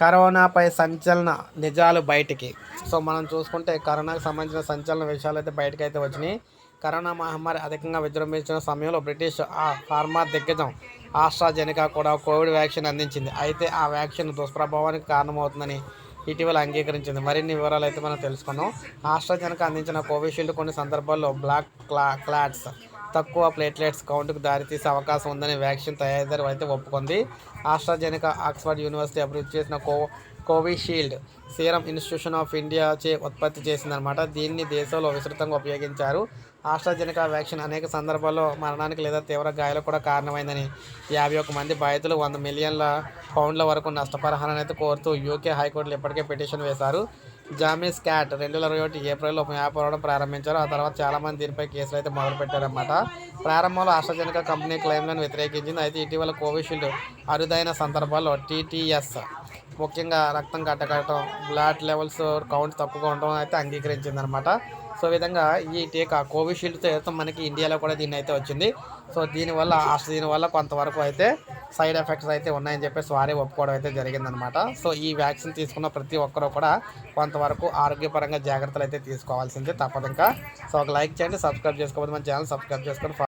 కరోనాపై సంచలన నిజాలు బయటికి. సో మనం చూసుకుంటే కరోనాకు సంబంధించిన సంచలన విషయాలు అయితే బయటకు అయితే వచ్చినాయి. కరోనా మహమ్మారి అధికంగా విజృంభించిన సమయంలో బ్రిటిష్ ఆ ఫార్మా దిగ్గజం ఆస్ట్రాజెనికా కూడా కోవిడ్ వ్యాక్సిన్ అందించింది. అయితే ఆ వ్యాక్సిన్ దుష్ప్రభావానికి కారణమవుతుందని ఇటీవల అంగీకరించింది. మరిన్ని వివరాలు అయితే మనం తెలుసుకుందాం. ఆస్ట్రాజెనికా అందించిన కోవిషీల్డ్ కొన్ని సందర్భాల్లో బ్లాక్ క్లా క్లాట్స్ తక్కువ ప్లేట్లెట్స్ కౌంట్కు దారితీసే అవకాశం ఉందని వ్యాక్సిన్ తయారీదారు అయితే ఒప్పుకుంది. ఆస్ట్రాజెనికా ఆక్స్ఫర్డ్ యూనివర్సిటీ అభివృద్ధి చేసిన co Covishield Serum Institution of India చే ఉత్పత్తి చేసిందనమాట దీన్ని దేశంలో విస్తృతంగా ఉపయోగించారు. ఆస్ట్రాజెనికా వ్యాక్సిన్ అనేక సందర్భాల్లో మరణానికి లేదా తీవ్ర గాయాలకు కూడా కారణమైందని యాభై ఒక్క మంది బాధితులు వంద మిలియన్ల పౌండ్ల వరకు నష్టపరిహారాన్ని అయితే కోరుతూ యూకే హైకోర్టులో ఇప్పటికే పిటిషన్ వేశారు. జామీస్ క్యాట్ రెండు వేల ఇరవై ఒకటి ఏప్రిల్లో వ్యాపారం ప్రారంభించారు. ఆ తర్వాత చాలామంది దీనిపై కేసులు అయితే మొదలుపెట్టారన్నమాట. ప్రారంభంలో ఆస్ట్రాజెనికా కంపెనీ క్లెయిమ్లను వ్యతిరేకించింది. అయితే ఇటీవల కోవిషీల్డ్ అరుదైన సందర్భాల్లో టీటీఎస్ ముఖ్యంగా రక్తం కట్టకట్టడం బ్లడ్ లెవెల్స్ కౌంట్ తక్కువగా ఉండడం అయితే అంగీకరించింది అనమాట సో ఈ విధంగా ఈ టీకా కోవిషీల్డ్తో మనకి ఇండియాలో కూడా దీన్ని అయితే వచ్చింది. సో దీనివల్ల దీనివల్ల కొంతవరకు అయితే సైడ్ ఎఫెక్ట్స్ అయితే ఉన్నాయని చెప్పేసి వారే ఒప్పుకోవడం అయితే జరిగిందనమాట. సో ఈ వ్యాక్సిన్ తీసుకున్న ప్రతి ఒక్కరూ కూడా కొంతవరకు ఆరోగ్యపరంగా జాగ్రత్తలు అయితే తీసుకోవాల్సిందే తప్పదు ఇంకా. సో ఒక లైక్ చేయండి సబ్స్క్రైబ్ చేసుకోవద్దు మన ఛానల్ సబ్స్క్రైబ్ చేసుకొని